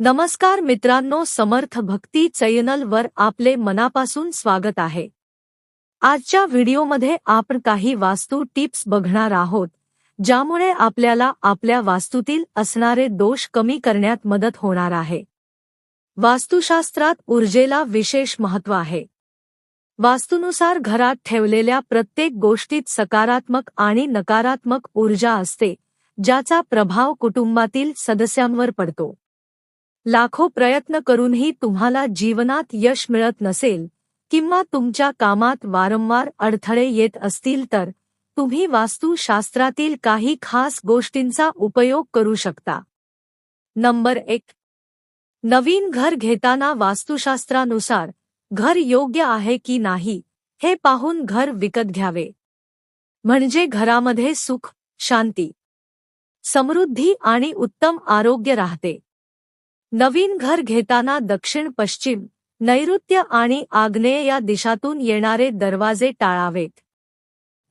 नमस्कार मित्रांनो समर्थ भक्ती चॅनल वर आपले मनापासून स्वागत आहे. आजच्या व्हिडिओमध्ये आपण काही वास्तू टिप्स बघणार आहोत ज्यामुळे आपल्याला आपल्या वास्तूतील असणारे दोष कमी करण्यात मदत होणार आहे. वास्तुशास्त्रात ऊर्जेला विशेष महत्त्व आहे. वास्तूनुसार घरात ठेवलेल्या प्रत्येक गोष्टीत सकारात्मक आणि नकारात्मक ऊर्जा असते ज्याचा प्रभाव कुटुंबातील सदस्यांवर पडतो. लाखो प्रयत्न करूनही तुम्हाला जीवनात यश मिळत नसेल किंवा तुमच्या कामात वारंवार अडथळे येत असतील तर तुम्ही वास्तुशास्त्रातील काही खास गोष्टींचा उपयोग करू शकता. नंबर एक. नवीन घर घेताना वास्तुशास्त्रानुसार घर योग्य आहे की नाही हे पाहून घर विकत घ्यावे. म्हणजे घरामध्ये सुख शांती समृद्धी आणि उत्तम आरोग्य राहते. नवीन घर घेताना दक्षिण पश्चिम नैऋत्य आणि आग्नेय या दिशातून येणारे दरवाजे टाळावेत.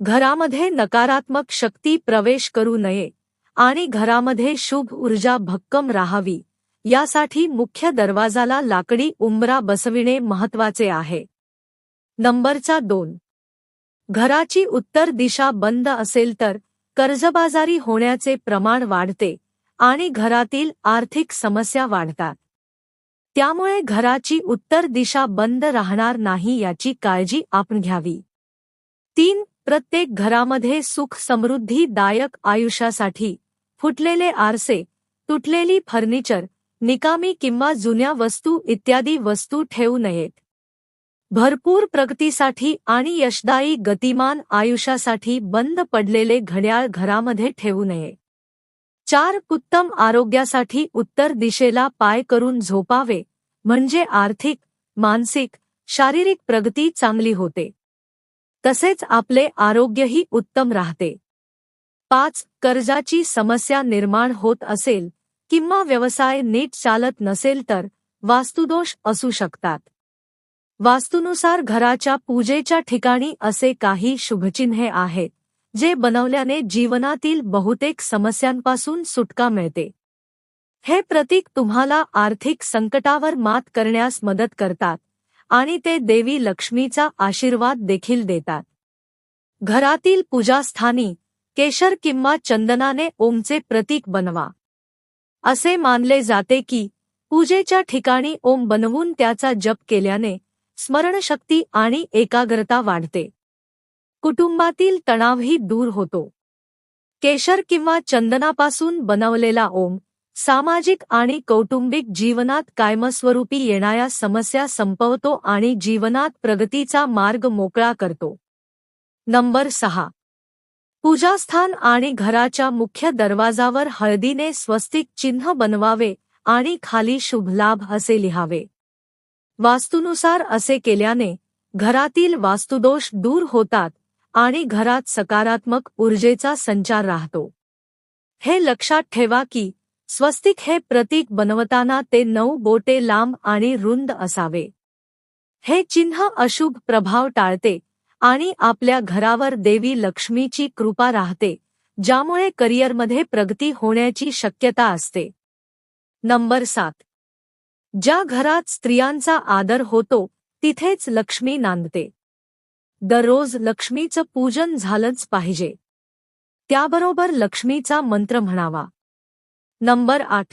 घरामध्ये नकारात्मक शक्ती प्रवेश करू नये आणि घरामध्ये शुभ ऊर्जा भक्कम राहावी यासाठी मुख्य दरवाजाला लाकडी उंबरा बसविणे महत्त्वाचे आहे. नंबरचा दोन. घराची उत्तर दिशा बंद असेल तर कर्जबाजारी होण्याचे प्रमाण वाढते. आणि घरातील आर्थिक समस्या वाढतात. त्यामुळे घराची उत्तर दिशा बंद राहणार नाही याची काळजी आपण घ्यावी. तीन प्रत्येक घरामध्ये सुख समृद्धीदायक आयुष्यासाठी फुटलेले आरसे तुटलेली फर्निचर निकामी किंवा जुन्या वस्तू इत्यादी वस्तू ठेवू नयेत. भरपूर प्रगतीसाठी आणि यशदायी गतिमान आयुष्यासाठी बंद पडलेले घड्याळ घरामध्ये ठेवू नये. चार उत्तम आरोग्यासाठी उत्तर दिशेला पाय करून झोपावे म्हणजे आर्थिक मानसिक शारीरिक प्रगती चांगली होते. तसेच आपले आरोग्यही उत्तम राहते. पाच कर्जाची समस्या निर्माण होत असेल किंवा व्यवसाय नीट चालत नसेल तर वास्तुदोष असू शकतात. वास्तुनुसार घराच्या पूजेच्या ठिकाणी असे काही शुभचिन्हे आहेत. जे बनवल्याने जीवनातील बहुतेक समस्यांपासून सुटका मिळते. हे प्रतीक तुम्हाला आर्थिक संकटावर मात करण्यास मदत करतात आणि ते देवी लक्ष्मीचा आशीर्वाद देखील देतात. घरातील पूजास्थानी केशर किंवा चंदनाने ओमचे प्रतीक बनवा. असे मानले जाते की पूजेच्या ठिकाणी ओम बनवून त्याचा जप केल्याने स्मरणशक्ती आणि एकाग्रता वाढते. कुटुंबातील तणावही दूर होतो. केशर किंवा चंदनापासून बनवलेला ओम सामाजिक आणि कौटुंबिक जीवनात कायमस्वरूपी येणाऱ्या समस्या संपवतो आणि जीवनात प्रगतीचा मार्ग मोकळा करतो. नंबर सहा. पूजास्थान आणि घराच्या मुख्य दरवाजावर हळदीने स्वस्तिक चिन्ह बनवावे आणि खाली शुभ लाभ असे लिहावे. वास्तुनुसार असे केल्याने घरातील वास्तुदोष दूर होतात आणि घरात सकारात्मक ऊर्जेचा संचार राहतो. हे लक्षात ठेवा की स्वस्तिक हे प्रतीक बनवताना ते नऊ बोटे लांब आणि रुंद असावे. हे चिन्ह अशुभ प्रभाव टाळते आणि आपल्या घरावर देवी लक्ष्मीची कृपा राहते ज्यामुळे करिअरमध्ये प्रगती होण्याची शक्यता असते. नंबर सात. ज्या घरात स्त्रियांचा आदर होतो तिथेच लक्ष्मी नांदते. दररोज लक्ष्मीचं पूजन झालंच पाहिजे. त्याबरोबर लक्ष्मीचा मंत्र म्हणावा. नंबर आठ.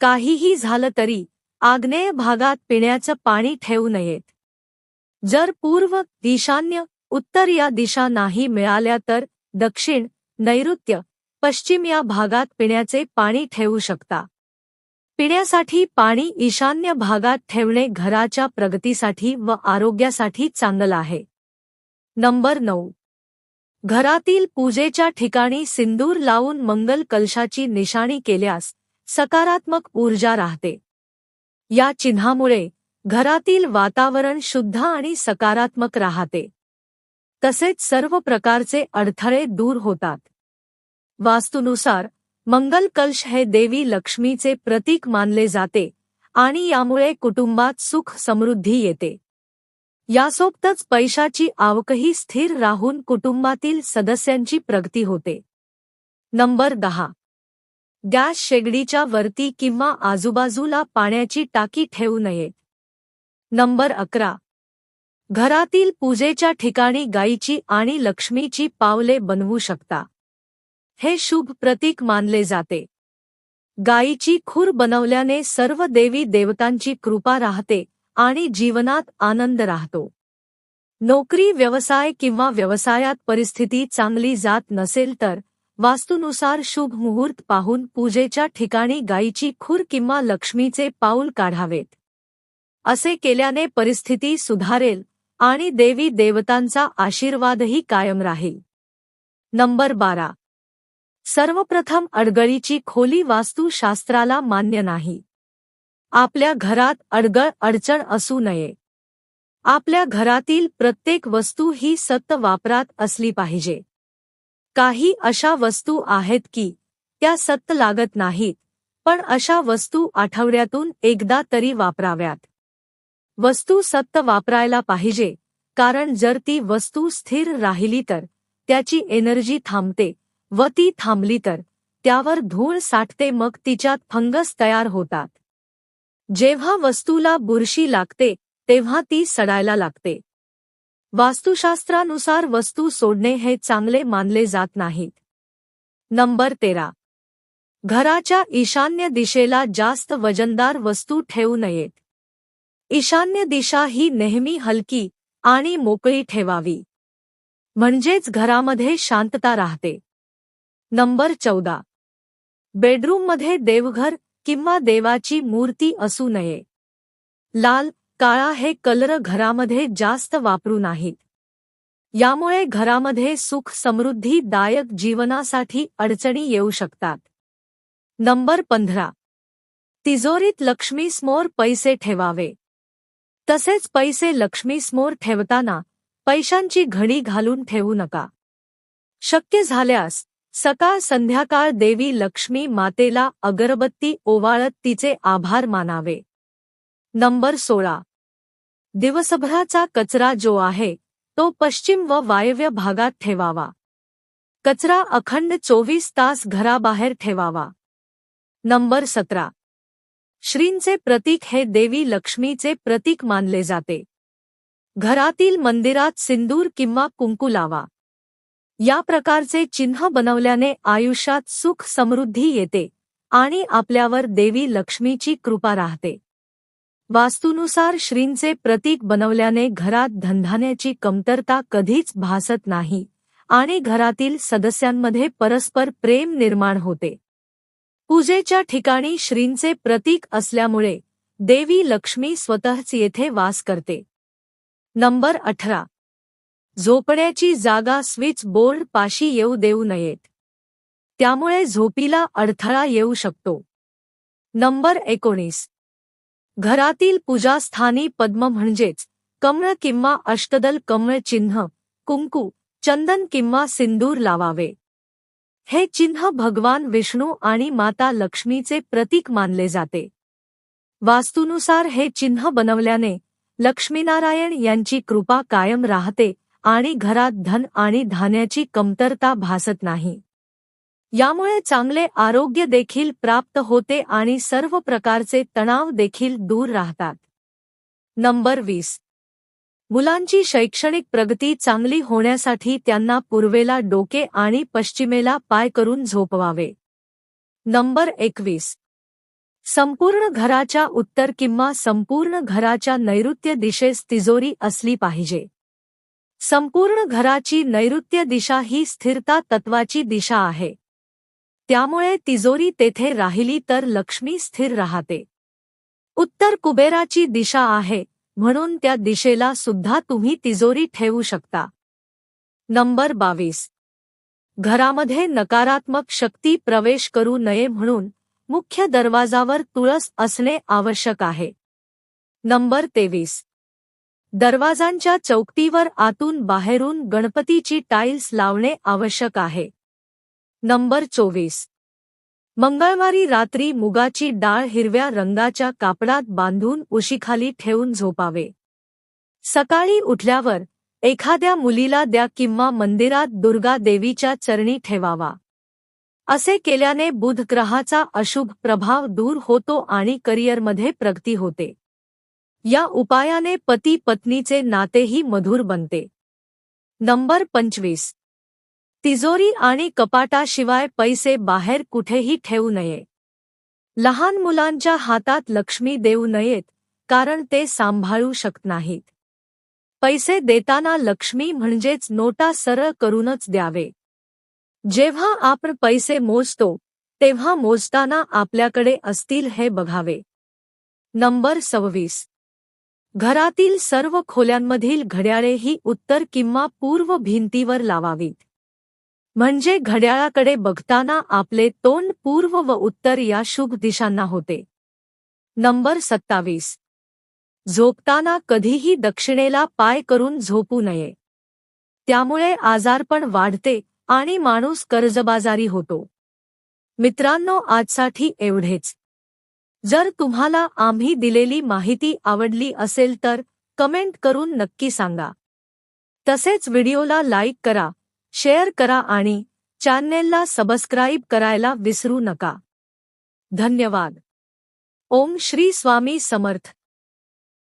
काहीही झालं तरी आग्नेय भागात पिण्याचं पाणी ठेवू नयेत. जर पूर्व ईशान्य उत्तर या दिशा नाही मिळाल्या तर दक्षिण नैऋत्य पश्चिम या भागात पिण्याचे पाणी ठेवू शकता. पिण्यासाठी पाणी ईशान्य भागात ठेवणे घराच्या प्रगतीसाठी व आरोग्यासाठी चांगलं आहे. नंबर नऊ. घरातील पूजेच्या ठिकाणी सिंदूर लावून मंगल कलशाची निशाणी केल्यास सकारात्मक ऊर्जा राहते. या चिन्हामुळे घरातील वातावरण शुद्ध आणि सकारात्मक राहते. तसेच सर्व प्रकारचे अडथळे दूर होतात. वास्तुनुसार मंगल कलश हे देवी लक्ष्मीचे प्रतीक मानले जाते आणि यामुळे कुटुंबात सुख समृद्धी येते. यासोबतच पैशाची आवकही स्थिर राहून कुटुंबातील सदस्यांची प्रगती होते. नंबर दहा. गॅस शेगडीच्या वरती किंवा आजूबाजूला पाण्याची टाकी ठेवू नये. नंबर अकरा. घरातील पूजेच्या ठिकाणी गायीची आणि लक्ष्मीची पावले बनवू शकता. हे शुभ प्रतीक मानले जाते. गायीची खूर बनवल्याने सर्व देवी देवतांची कृपा राहते. आणि जीवनात आनंद राहतो. नोकरी व्यवसाय किंवा व्यवसायात परिस्थिती चांगली जात नसेल तर वास्तूनुसार शुभ मुहूर्त पाहून पूजेच्या ठिकाणी गायीची खूर किंवा लक्ष्मीचे पाऊल काढावेत. असे केल्याने परिस्थिती सुधारेल आणि देवी देवतांचा आशीर्वादही कायम राहील. नंबर बारा. सर्वप्रथम अडगळीची खोली वास्तुशास्त्राला मान्य नाही. आपल्या घरात अडगळ अडचण असू नये. आपल्या घरातील प्रत्येक वस्तू ही सत्त वापरात असली पाहिजे. काही अशा वस्तू आहेत की त्या सत्त लागत नाहीत पण अशा वस्तू आठवड्यातून एकदा तरी वापराव्यात. वस्तू सत्त वापरायला पाहिजे कारण जर ती वस्तू स्थिर राहिली तर त्याची एनर्जी थांबते व ती थांबली तर त्यावर धूळ साठते मग तिच्यात फंगस तयार होतात. जेव्हा वस्तूला बुरशी लागते तेव्हा ती सडायला लागते. वास्तुशास्त्रानुसार वस्तू सोडणे हे चांगले मानले जात नाहीत. नंबर तेरा. घराच्या ईशान्य दिशेला जास्त वजनदार वस्तू ठेवू नयेत. ईशान्य दिशा ही नेहमी हलकी आणि मोकळी ठेवावी. म्हणजेच घरामध्ये शांतता राहते. नंबर चौदा. बेडरूममध्ये देवघर किंवा देवाची मूर्ती असू नये. लाल काळा हे कलर घरामध्ये जास्त वापरू नाहीत. यामुळे घरामध्ये सुख समृद्धीदायक जीवनासाठी अडचणी येऊ शकतात. नंबर पंधरा. तिजोरीत लक्ष्मीसमोर पैसे ठेवावे. तसेच पैसे लक्ष्मीसमोर ठेवताना पैशांची घडी घालून ठेवू नका. शक्य झाल्यास सकाळ संध्याकाळ देवी लक्ष्मी मातेला अगरबत्ती ओवाळत तिचे आभार मानावे. नंबर सोळा. दिवसभराचा कचरा जो आहे तो पश्चिम व वायव्य भागात ठेवावा. कचरा अखंड चोवीस तास घराबाहेर ठेवावा. नंबर सतरा. श्रींचे प्रतीक हे देवी लक्ष्मीचे प्रतीक मानले जाते. घरातील मंदिरात सिंदूर किंवा कुंकू लावा. या प्रकारचे चिन्ह बनवल्याने आयुष्यात सुख समृद्धी येते आणि आपल्यावर देवी लक्ष्मीची कृपा राहते. वास्तूनुसार श्रींचे प्रतीक बनवल्याने घरात धनधान्याची कमतरता कधीच भासत नाही आणि घरातील सदस्यांमध्ये परस्पर प्रेम निर्माण होते. पूजेच्या ठिकाणी श्रींचे प्रतीक असल्यामुळे देवी लक्ष्मी स्वतःच येथे वास करते. नंबर अठरा. झोपण्याची जागा स्विच बोर्ड पाशी येऊ देऊ नयेत. त्यामुळे झोपीला अडथळा येऊ शकतो. नंबर एकोणीस. घरातील पूजास्थानी पद्म म्हणजेच कमळ किंवा अष्टदल कमळ चिन्ह कुंकू चंदन किंवा सिंदूर लावावे. हे चिन्ह भगवान विष्णू आणि माता लक्ष्मीचे प्रतीक मानले जाते. वास्तूनुसार हे चिन्ह बनवल्याने लक्ष्मीनारायण यांची कृपा कायम राहते आणि घरात धन आणि धान्याची कमतरता भासत नाही. यामुळे चांगले आरोग्य देखील प्राप्त होते आणि सर्व प्रकारचे तणाव देखील दूर राहतात. नंबर वीस. मुलांची शैक्षणिक प्रगती चांगली होण्यासाठी त्यांना पूर्वेला डोके आणि पश्चिमेला पाय करून झोपवावे. नंबर एकवीस. संपूर्ण घराच्या उत्तर किंवा संपूर्ण घराच्या नैऋत्य दिशेस तिजोरी असली पाहिजे. संपूर्ण घराची नैऋत्य दिशा ही स्थिरता तत्वाची दिशा आहे. त्यामुळे तिजोरी तेथे राहिली तर लक्ष्मी स्थिर राहते. उत्तर कुबेराची दिशा आहे म्हणून त्या दिशेला सुद्धा तुम्ही तिजोरी ठेवू शकता. नंबर बावीस. घरामध्ये नकारात्मक शक्ती प्रवेश करू नये म्हणून मुख्य दरवाजावर तुळस असणे आवश्यक आहे. नंबर तेवीस. दरवाजांच्या चौकटीवर आतून बाहेरून गणपतीची टाईल्स लावणे आवश्यक आहे. नंबर चोवीस. मंगळवारी रात्री मुगाची डाळ हिरव्या रंगाच्या कापडात बांधून उशीखाली ठेवून झोपावे. सकाळी उठल्यावर एखाद्या मुलीला द्या किंवा मंदिरात दुर्गा देवीच्या चरणी ठेवावा. असे केल्याने बुध ग्रहाचा अशुभ प्रभाव दूर होतो आणि करिअरमध्ये प्रगती होते. या उपायाने पती पत्नीचे नातेही मधुर बनते. नंबर पंचवीस. तिजोरी आणि कपाटाशिवाय पैसे बाहेर कुठेही ठेवू नये. लहान मुलांच्या हातात लक्ष्मी देऊ नयेत कारण ते सांभाळू शकत नाहीत. पैसे देताना लक्ष्मी म्हणजेच नोटा सरळ करूनच द्यावे. जेव्हा आपण पैसे मोजतो तेव्हा मोजताना आपल्याकडे असतील हे बघावे. नंबर सव्वीस. घरातील सर्व खोल्यांमधील घड्याळे ही उत्तर किंवा पूर्व भिंतीवर लावावीत. म्हणजे घड्याळाकडे बघताना आपले तोंड पूर्व व उत्तर या शुभ दिशांना होते. नंबर सत्तावीस. झोपताना कधीही दक्षिणेला पाय करून झोपू नये. त्यामुळे आजारपण वाढते आणि माणूस कर्जबाजारी होतो. मित्रांनो आजसाठी एवढेच. जर तुम्हाला आम्ही दिलेली माहिती आवडली असेल तर कमेंट करून नक्की सांगा. तसेच व्हिडिओला लाईक करा शेअर करा आणि चॅनेलला सबस्क्राईब करायला विसरू नका. धन्यवाद. ओम श्री स्वामी समर्थ.